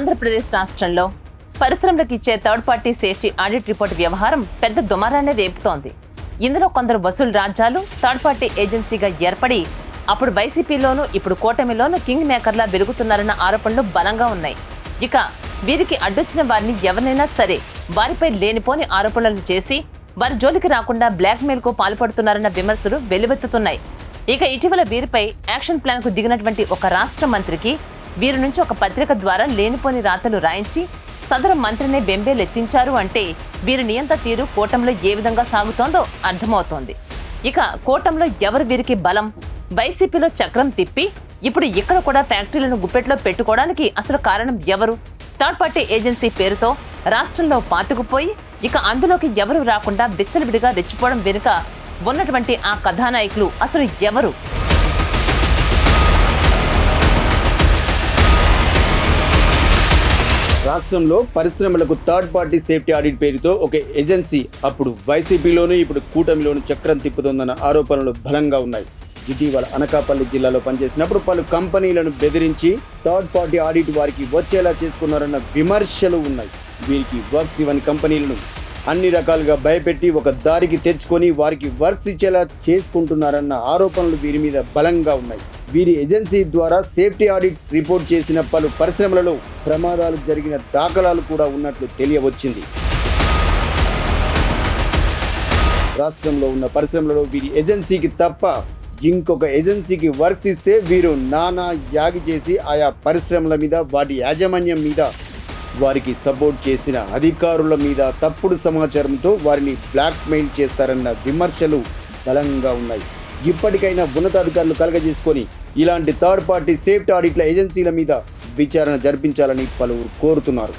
ఆంధ్రప్రదేశ్ రాష్ట్రంలో పరిశ్రమలకు ఇచ్చే third party safety audit report వ్యవహారం పెద్ద దుమారాన్ని రేపుతోంది. ఇందులో కొందరు వసూలు రాజ్యాలు థర్డ్ పార్టీ ఏజెన్సీగా ఏర్పడి అప్పుడు వైసీపీలోనూ ఇప్పుడు కూటమిలోనూ కింగ్ మేకర్లా వెలుగుతున్నారన్న ఆరోపణలు బలంగా ఉన్నాయి. ఇక వీరికి అడ్డొచ్చిన వారిని ఎవరినైనా సరే వారిపై లేనిపోని ఆరోపణలు చేసి వారి జోలికి రాకుండా బ్లాక్మెయిల్కు పాల్పడుతున్నారన్న విమర్శలు వెల్లువెత్తుతున్నాయి. ఇక ఇటీవల వీరిపై యాక్షన్ ప్లాన్కు దిగినటువంటి ఒక రాష్ట్ర మంత్రికి వీరి నుంచి ఒక పత్రిక ద్వారా లేనిపోని రాతలు రాయించి సదరు మంత్రిని బెంబేలెత్తించారు అంటే వీరి నియంత తీరు కూటంలో ఏ విధంగా సాగుతోందో అర్థమవుతోంది. ఇక కూటంలో ఎవరు వీరికి బలం? వైసీపీలో చక్రం తిప్పి ఇప్పుడు ఇక్కడ కూడా ఫ్యాక్టరీలను గుప్పెట్లో పెట్టుకోవడానికి అసలు కారణం ఎవరు? థర్డ్ పార్టీ ఏజెన్సీ పేరుతో రాష్ట్రంలో పాతుకుపోయి ఇక అందులోకి ఎవరు రాకుండా విచ్చలవిడిగా రెచ్చిపోవడం వెనుక ఉన్నటువంటి ఆ కథానాయకులు అసలు ఎవరు? రాష్ట్రంలో పరిశ్రమలకు థర్డ్ పార్టీ సేఫ్టీ ఆడిట్ పేరుతో ఒక ఏజెన్సీ అప్పుడు వైసీపీలోను ఇప్పుడు కూటమిలోను చక్రం తిప్పుతోందన్న ఆరోపణలు బలంగా ఉన్నాయి. ఇటీవల అనకాపల్లి జిల్లాలో పనిచేసినప్పుడు పలు కంపెనీలను బెదిరించి థర్డ్ పార్టీ ఆడిట్ వారికి వచ్చేలా చేసుకున్నారన్న విమర్శలు ఉన్నాయి. వీరికి వర్క్స్ ఇవ్వని కంపెనీలను అన్ని రకాలుగా భయపెట్టి ఒక దారికి తెచ్చుకొని వారికి వర్క్స్ ఇచ్చేలా చేసుకుంటున్నారన్న ఆరోపణలు వీరి మీద బలంగా ఉన్నాయి. వీరి ఏజెన్సీ ద్వారా సేఫ్టీ ఆడిట్ రిపోర్ట్ చేసిన పలు పరిశ్రమలలో ప్రమాదాలు జరిగిన దాఖలాలు కూడా ఉన్నట్లు తెలియవచ్చింది. రాష్ట్రంలో ఉన్న పరిశ్రమలలో వీరి ఏజెన్సీకి తప్ప ఇంకొక ఏజెన్సీకి వర్క్స్ ఇస్తే వీరు నానా యాగి చేసి ఆయా పరిశ్రమల మీద వాటి యాజమాన్యం మీద వారికి సపోర్ట్ చేసిన అధికారుల మీద తప్పుడు సమాచారంతో వారిని బ్లాక్మెయిల్ చేస్తారన్న విమర్శలు బలంగా ఉన్నాయి. ఇప్పటికైనా ఉన్నతాధికారులు కలగజేసుకొని ఇలాంటి థర్డ్ పార్టీ సేఫ్టీ ఆడిట్ల ఏజెన్సీల మీద విచారణ జరిపించాలని పలువురు కోరుతున్నారు.